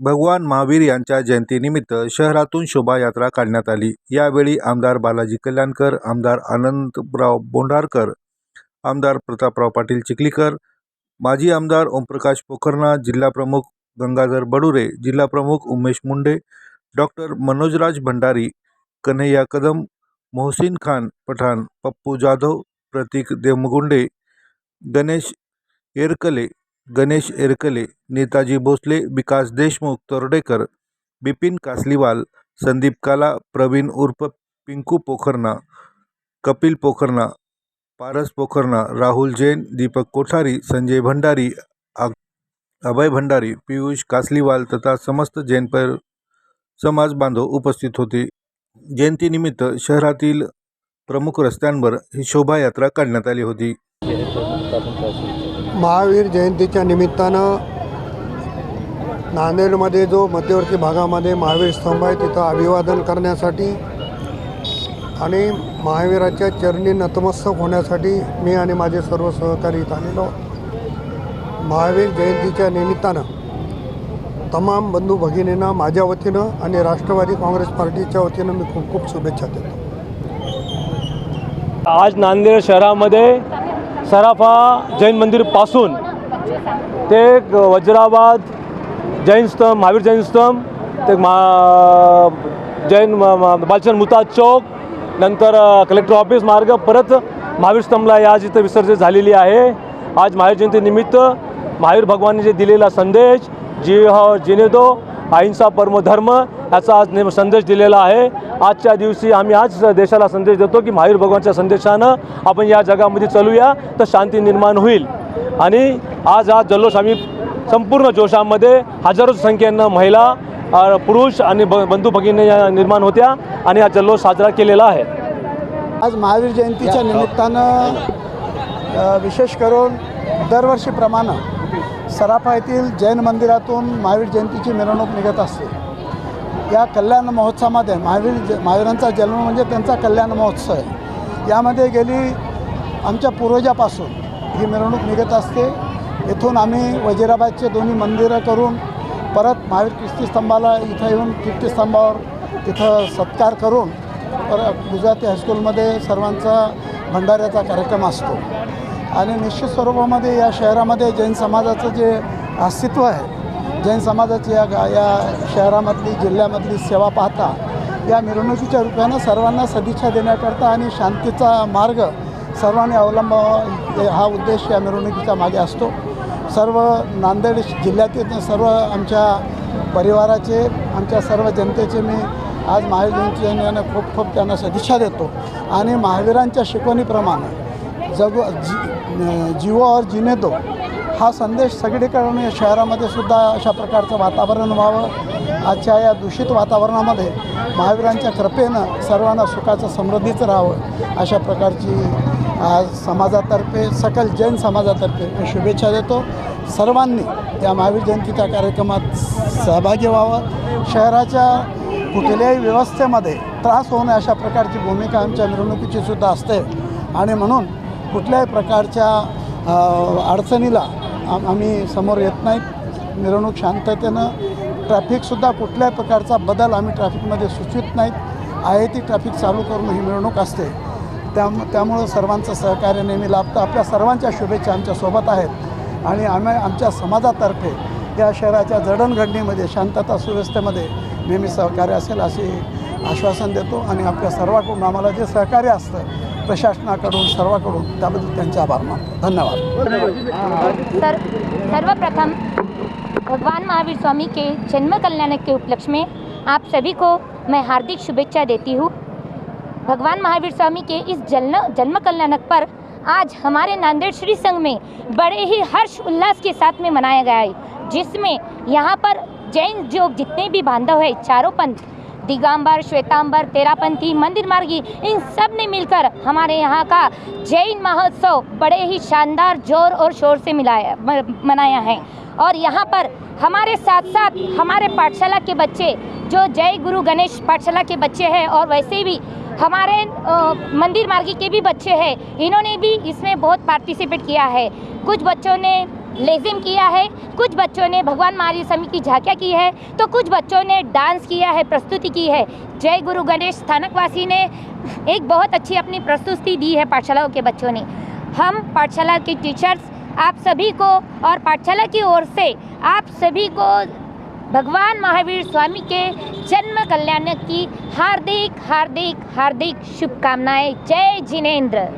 भगवान महावीर यांच्या जयंतीनिमित्त शहरातून शोभायात्रा काढण्यात आली. यावेळी आमदार बालाजी कल्याणकर आमदार आनंदराव बोंडारकर आमदार प्रतापराव पाटील चिखलीकर माजी आमदार ओमप्रकाश पोखरणा जिल्हाप्रमुख गंगाधर बडुरे जिल्हाप्रमुख उमेश मुंडे डॉक्टर मनोजराज भंडारी कन्हैया कदम मोहसिन खान पठाण पप्पू जाधव प्रतीक देमगुंडे गणेश येरकले गणेश एरकले नेताजी भोसले विकास देशमुख तोरडेकर बिपिन कासलीवाल संदीप काला प्रवीण उर्फ पिंकू पोखरना कपिल पोखरना पारस पोखरना राहुल जैन दीपक कोठारी संजय भंडारी अभय भंडारी पियुष कासलीवाल तथा समस्त जैन पर समाज बांधव उपस्थित होते. जयंतीनिमित्त शहरातील प्रमुख रस्त्यांवर ही शोभायात्रा काढण्यात आली होती. महावीर जयंतीच्या निमित्तानं नांदेडमध्ये जो मध्यवर्ती भागामध्ये महावीर स्तंभ आहे तिथं अभिवादन करण्यासाठी आणि महावीराच्या चरणी नतमस्तक होण्यासाठी मी आणि माझे सर्व सहकारी इथं आलेलो महावीर जयंतीच्या निमित्तानं तमाम बंधू भगिनींना माझ्या वतीनं आणि राष्ट्रवादी काँग्रेस पार्टीच्या वतीनं मी खूप खूप शुभेच्छा देतो. आज नांदेड शहरामध्ये सराफा जैन मंदिरपासून ते वज्राबाद जैन स्तंभ महावीर जैन स्तंभ ते मा जैन म- बालचंद मुताज चौक नंतर कलेक्टर ऑफिस मार्ग परत महावीर स्तंभला आज इथं विसर्जित झालेली आहे. आज महावीर जयंतीनिमित्त महावीर भगवानने जे दिलेला संदेश जी हो जिने दो अहिंसा परमधर्म याचा आज नेम संदेश दिलेला आहे. आजच्या दिवशी आम्ही आज देशाला संदेश देतो की महावीर भगवानच्या संदेशानं आपण या जगामध्ये चालूया तर शांती निर्माण होईल. आणि आज हा जल्लोष आम्ही संपूर्ण जोशामध्ये हजारो संख्येनं महिला पुरुष आणि ब बंधू भगिनी निर्माण होत्या आणि हा जल्लोष साजरा केलेला आहे. आज महावीर जयंतीच्या निमित्तानं विशेष करून दरवर्षीप्रमाणे सराफा येथील जैन मंदिरातून महावीर जयंतीची मिरवणूक निघत असते. या कल्याण महोत्सवामध्ये महावीर ज महावीरांचा जन्म म्हणजे त्यांचा कल्याण महोत्सव आहे. यामध्ये गेली आमच्या पूर्वजापासून ही मिरवणूक निघत असते. इथून आम्ही वजिराबादचे दोन्ही मंदिरं करून परत महावीर कीर्तिस्तंभाला इथं येऊन कीर्तिस्तंभावर तिथं सत्कार करून परत गुजराती हायस्कूलमध्ये सर्वांचा भंडाऱ्याचा कार्यक्रम असतो. आणि निश्चित स्वरूपामध्ये या शहरामध्ये जैन समाजाचं जे अस्तित्व आहे जैन समाजाची या गा या शहरामधली जिल्ह्यामधली सेवा पाहता या मिरवणुकीच्या रूपानं सर्वांना सदिच्छा देण्याकरता आणि शांतीचा मार्ग सर्वांनी अवलंबावा हा उद्देश या मिरवणुकीच्या मागे असतो. सर्व नांदेड जिल्ह्यातील सर्व आमच्या परिवाराचे आमच्या सर्व जनतेचे मी आज महावीर जयंती खूप खूप त्यांना सदिच्छा देतो. आणि महावीरांच्या शिकवणीप्रमाणे जग जी जीवो और जिने तो हा संदेश सगळीकडून या शहरामध्ये सुद्धा अशा प्रकारचं वातावरण व्हावं. आजच्या या दूषित वातावरणामध्ये महावीरांच्या कृपेनं सर्वांना सुखाचं समृद्धीचं राहावं. अशा प्रकारची आज समाजातर्फे सकल जैन समाजातर्फे मी शुभेच्छा देतो. सर्वांनी या महावीर जयंतीच्या कार्यक्रमात सहभागी व्हावं. शहराच्या कुठल्याही व्यवस्थेमध्ये त्रास होऊ नये अशा प्रकारची भूमिका आमच्या मिरवणुकीची सुद्धा असते. आणि म्हणून कुठल्याही प्रकारच्या अडचणीला आम आम्ही समोर येत नाहीत मिरवणूक शांततेनं ट्रॅफिकसुद्धा कुठल्याही प्रकारचा बदल आम्ही ट्रॅफिकमध्ये सुचवित नाहीत. आहे ती ट्रॅफिक चालू करून ही मिरवणूक असते. त्याम त्यामुळं सर्वांचं सहकार्य नेहमी लाभतं. आपल्या सर्वांच्या शुभेच्छा आमच्यासोबत आहेत. आणि आम्ही आमच्या समाजातर्फे या शहराच्या जडणघडणीमध्ये शांतता सुव्यवस्थेमध्ये नेहमी सहकार्य असेल असे आश्वासन देतो. आणि आपल्या सर्वांकडून आम्हाला जे सहकार्य असतं प्रशासनाकडून, सर्वाकडून आभार मानतो. धन्यवाद. सर, सर्वप्रथम भगवान महावीर स्वामी के जन्म कल्याण के उपलक्ष्य में आप सभी को मैं हार्दिक शुभेच्छा देती हूँ। भगवान महावीर स्वामी के इस जन्म जन्म कल्याणक पर आज हमारे नांदेड़ श्री संघ में बड़े ही हर्ष उल्लास के साथ में मनाया गया है, जिसमें यहाँ पर जैन जो जितने भी बांधव है, चारों पंथ दिगंबर, श्वेतांबर, तेरापंथी, मंदिर मार्गी, इन सबने मिलकर हमारे यहाँ का जैन महोत्सव बड़े ही शानदार ज़ोर और शोर से मिलाया मनाया है। और यहाँ पर हमारे साथ साथ हमारे पाठशाला के बच्चे, जो जय गुरु गणेश पाठशाला के बच्चे हैं, और वैसे भी हमारे मंदिर मार्गी के भी बच्चे हैं, इन्होंने भी इसमें बहुत पार्टिसिपेट किया है। कुछ बच्चों ने लेजिम किया है। कुछ बच्चों ने भगवान महावीर स्वामी की झांकियाँ की है तो कुछ बच्चों ने डांस किया है, प्रस्तुति की है। जय गुरु गणेश स्थानकवासी ने एक बहुत अच्छी अपनी प्रस्तुति दी है पाठशालाओं के बच्चों ने। हम पाठशाला के टीचर्स आप सभी को और पाठशाला की ओर से आप सभी को भगवान महावीर स्वामी के जन्म कल्याण की हार्दिक हार्दिक हार्दिक शुभकामनाएँ। जय जिनेन्द्र।